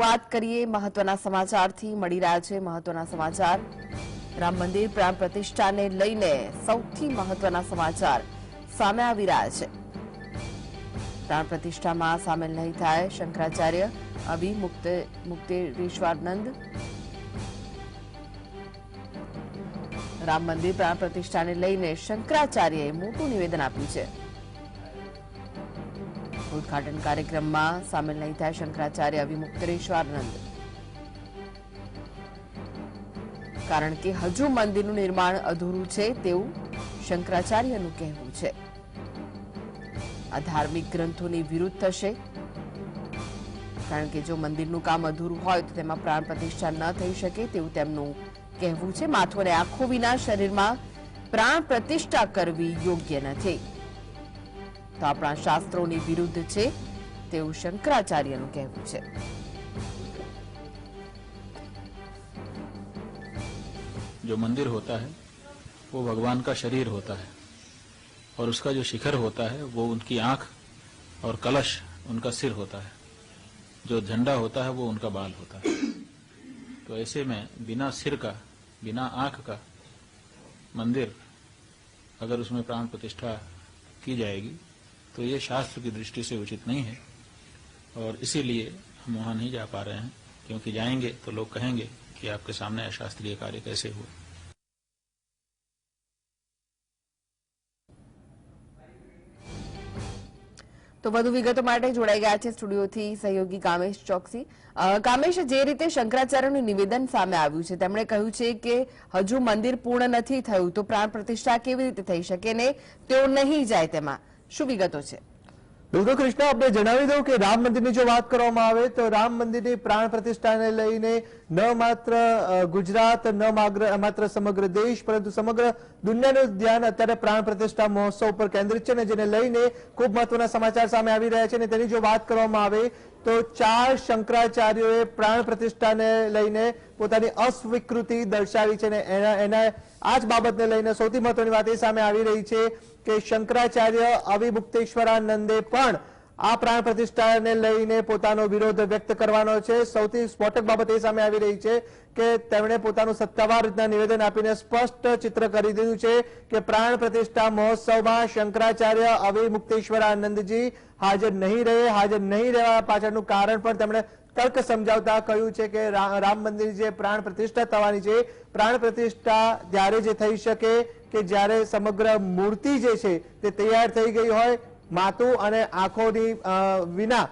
શરૂઆત કરીએ મહત્વના સમાચારથી. મળી રહ્યા છે મહત્વના સમાચાર. રામ મંદિર પ્રાણ પ્રતિષ્ઠાને લઈને સૌથી મહત્વના સમાચાર સામે આવી રહ્યા છે. પ્રાણ પ્રતિષ્ઠામાં સામેલ નહીં થાય શંકરાચાર્ય અભિ મુક્ત મુક્તેશ્વરાનંદ. રામ મંદિર પ્રાણ પ્રતિષ્ઠાને લઈને શંકરાચાર્યએ મોટું નિવેદન આપ્યું છે. ઉદઘાટન કાર્યક્રમમાં સામેલ નહીં થયા શંકરાચાર્ય અવિમુક્તેશ્વરાનંદ કારણ કે હજુ મંદિરનું નિર્માણ અધૂરું છે તેવું શંકરાચાર્યનું કહેવું છે. આ ધાર્મિક ગ્રંથોની વિરુદ્ધ થશે. કારણ કે જો મંદિરનું કામ અધૂરું હોય તો તેમાં પ્રાણ પ્રતિષ્ઠા ન થઈ શકે તેવું તેમનું કહેવું છે. માથું અને આંખો વિના શરીરમાં પ્રાણ પ્રતિષ્ઠા કરવી યોગ્ય નથી. તો આપણા શાસ્ત્રોની વિરુદ્ધ છે તેવું શંકરાચાર્યનું કહેવું છે जो मंदिर होता है वो भगवान का शरीर होता है और उसका जो शिखर होता है वो उनकी आंख और कलश उनका सिर होता है जो झंडा होता है वो उनका बाल होता है तो ऐसे में बिना सिर का बिना आंख का मंदिर अगर उसमें प्राण प्रतिष्ठा की जाएगी तो ये शास्त्र की दृष्टि से उचित नहीं है और इसीलिए हम वहां नहीं जा पा रहे हैं क्योंकि जाएंगे तो लोग कहेंगे कि आपके सामने अशास्त्रीय कार्य कैसे हुए તો વધુ વિગતો માટે જોડાઈ ગયા છે સ્ટુડિયોથી સહયોગી કામેશ ચોકસી અ, કામેશ જે રીતે શંકરાચાર્યનું નિવેદન સામે આવ્યું છે તેમણે કહ્યું છે કે હજુ મંદિર પૂર્ણ નથી થયું તો પ્રાણ પ્રતિષ્ઠા કેવી રીતે થઈ શકે ને તેઓ નહીં જાય તેમાં શું વિગતો છે? બિલકુલ કૃષ્ણ આપણે જણાવી દઉં કે રામ મંદિરની જો વાત કરવામાં આવે, તો રામ મંદિરની પ્રાણ પ્રતિષ્ઠાને લઈને ન માત્ર ગુજરાત, ન માત્ર સમગ્ર દેશ, પરંતુ સમગ્ર દુનિયાનું ધ્યાન અત્યારે પ્રાણ પ્રતિષ્ઠા મહોત્સવ પર કેન્દ્રિત છે અને જેને લઈને ખૂબ મહત્વના સમાચાર સામે આવી રહ્યા છે અને તેની જો વાત કરવામાં આવે તો ચાર શંકરાચાર્યોએ પ્રાણ પ્રતિષ્ઠાને લઈને પોતાની અસ્વીકૃતિ દર્શાવી છે અને એના એના આ જ બાબતને લઈને સૌથી મહત્વની વાત એ સામે આવી રહી છે કે શંકરાચાર્ય અવિમુક્તેશ્વરાનંદે પણ આ પ્રાણ પ્રતિષ્ઠાને લઈને પોતાનો વિરોધ વ્યક્ત કરવાનો છે. સૌથી સ્ફોટક બાબત એ સામે આવી રહી છે કે તેમણે પોતાનું સત્તાવાર રીતના નિવેદન આપીને સ્પષ્ટ ચિત્ર કરી દીધું છે કે પ્રાણ પ્રતિષ્ઠા મહોત્સવમાં શંકરાચાર્ય અવિમુક્તેશ્વરાનંદજી હાજર નહીં રહે, હાજર નહીં રહેવા પાછળનું કારણ પણ તેમણે તર્ક સમજાવતા કહ્યું છે કે રામ મંદિર જે પ્રાણ પ્રતિષ્ઠા થવાની છે, પ્રાણ પ્રતિષ્ઠા ત્યારે જે થઈ શકે કે જ્યારે સમગ્ર મૂર્તિ જે છે તે તૈયાર થઈ ગઈ હોય માથું અને આંખોની વિના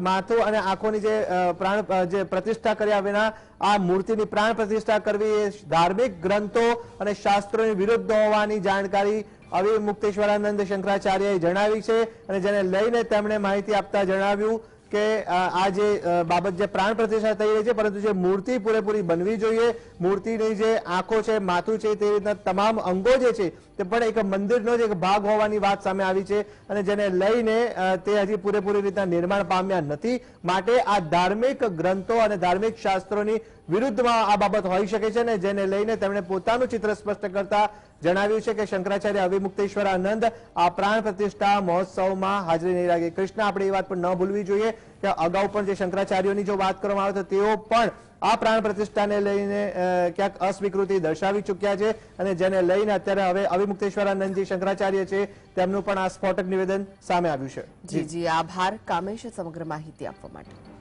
માથું અને આંખોની જે પ્રાણ જે પ્રતિષ્ઠા કર્યા વિના આ મૂર્તિની પ્રાણ પ્રતિષ્ઠા કરવી એ ધાર્મિક ગ્રંથો અને શાસ્ત્રોની વિરુદ્ધ હોવાની જાણકારી અવિ મુક્તેશ્વરાનંદ શંકરાચાર્યએ જણાવી છે અને જેને લઈને તેમણે માહિતી આપતા જણાવ્યું કે આ જે બાબત જે પ્રાણ પ્રતિષ્ઠા થઈ રહી છે, પરંતુ જે મૂર્તિ પૂરેપૂરી બનવી જોઈએ, મૂર્તિની જે આંખો છે, માથું છે, તે રીતના તમામ અંગો જે છે, તે પણ એક મંદિરનો જ એક ભાગ હોવાની વાત સામે આવી છે અને જેને લઈને તે હજી પૂરેપૂરી રીતના નિર્માણ પામ્યા નથી. માટે આ ધાર્મિક ગ્રંથો અને ધાર્મિક શાસ્ત્રોની વિરુદ્ધમાં આ બાબત હોઈ શકે છે ને જેને લઈને તેમણે પોતાનું ચિત્ર સ્પષ્ટ કરતા જણાવ્યું છે કે શંકરાચાર્ય અવિમુક્તેશ્વર આનંદ આ પ્રાણ પ્રતિષ્ઠા મહોત્સવમાં હાજરી નહીં રાખી. કૃષ્ણ, આપણે એ વાત પણ ન ભૂલવી જોઈએ. અગાઉ પણ જે શંકરાચાર્યોની જો વાત કરવામાં આવે તો તેઓ પણ આ પ્રાણ પ્રતિષ્ઠાને લઈને ક્યાંક અસ્વીકૃતિ દર્શાવી ચૂક્યા છે અને જેને લઈને અત્યારે હવે અવિમુક્તેશ્વરાનંદજી શંકરાચાર્ય છે, તેમનું પણ આ સ્ફોટક નિવેદન સામે આવ્યું છે. જી જી, આભાર. કામેશ, સમગ્ર માહિતી આપવા માટે.